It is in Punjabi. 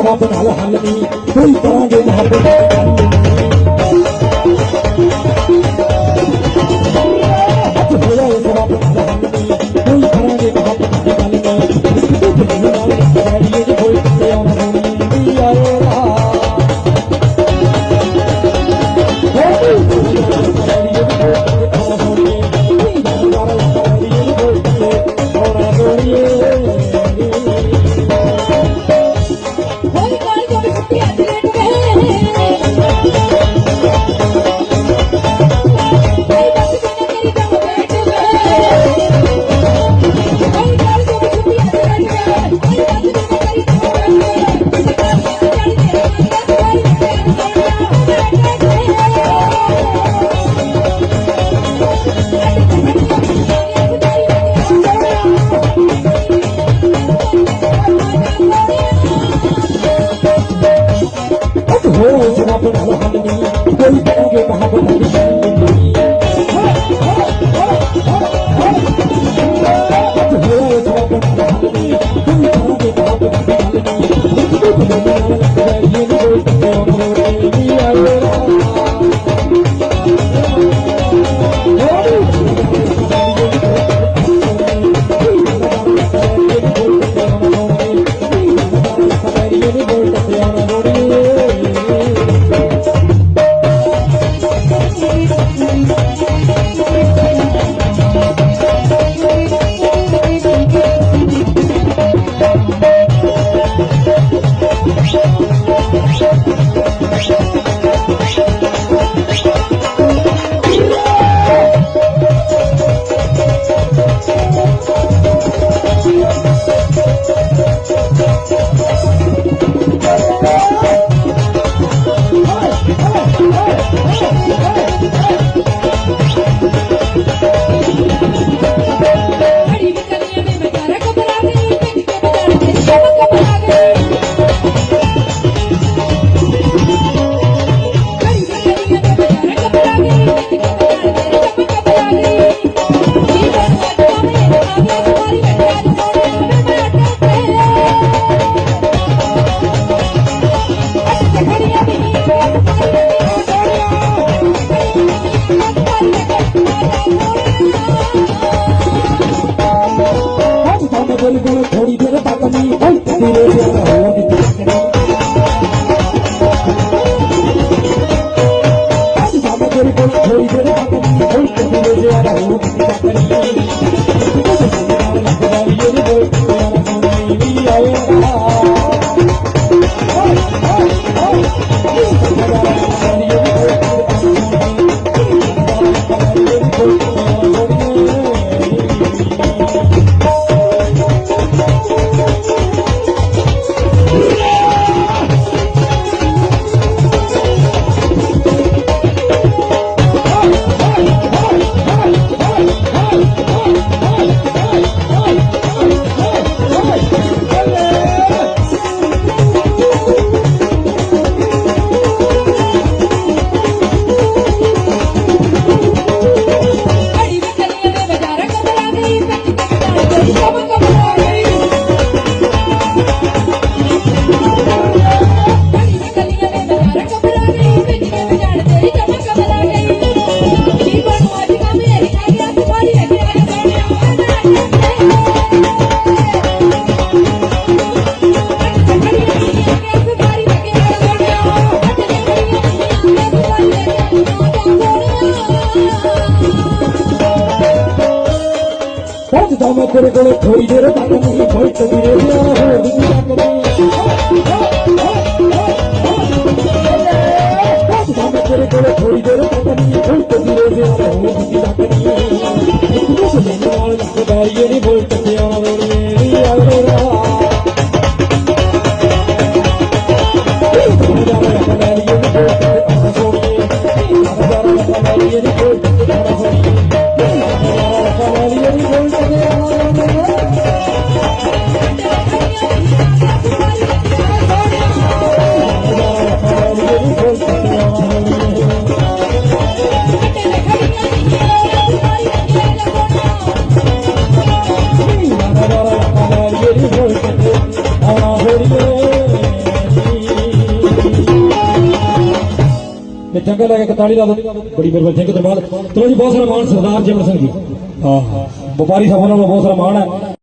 सभा पण आलो हल्ली कोणी परागे महाप्रभू ہم بھی বলি বলো আমার করে করে খই দেবে তাকে খই তো ਚੰਗਾ ਲੱਗਾ ਕਿ ਤਾੜੀ ਲਾ ਦੋ। ਬੜੀ ਬੜੀ ਥੈਂਕ ਯੂ ਧੰਨਵਾਦ ਚਲੋ ਜੀ, ਬਹੁਤ ਸਾਰਾ ਮਾਣ ਸਰਦਾਰ ਜਿਮਨ ਸਿੰਘ ਜੀ। ਹਾਂ ਹਾਂ ਵਪਾਰੀ ਸਭਾ ਨਾਲ ਬਹੁਤ ਸਾਰਾ ਮਾਣ ਹੈ।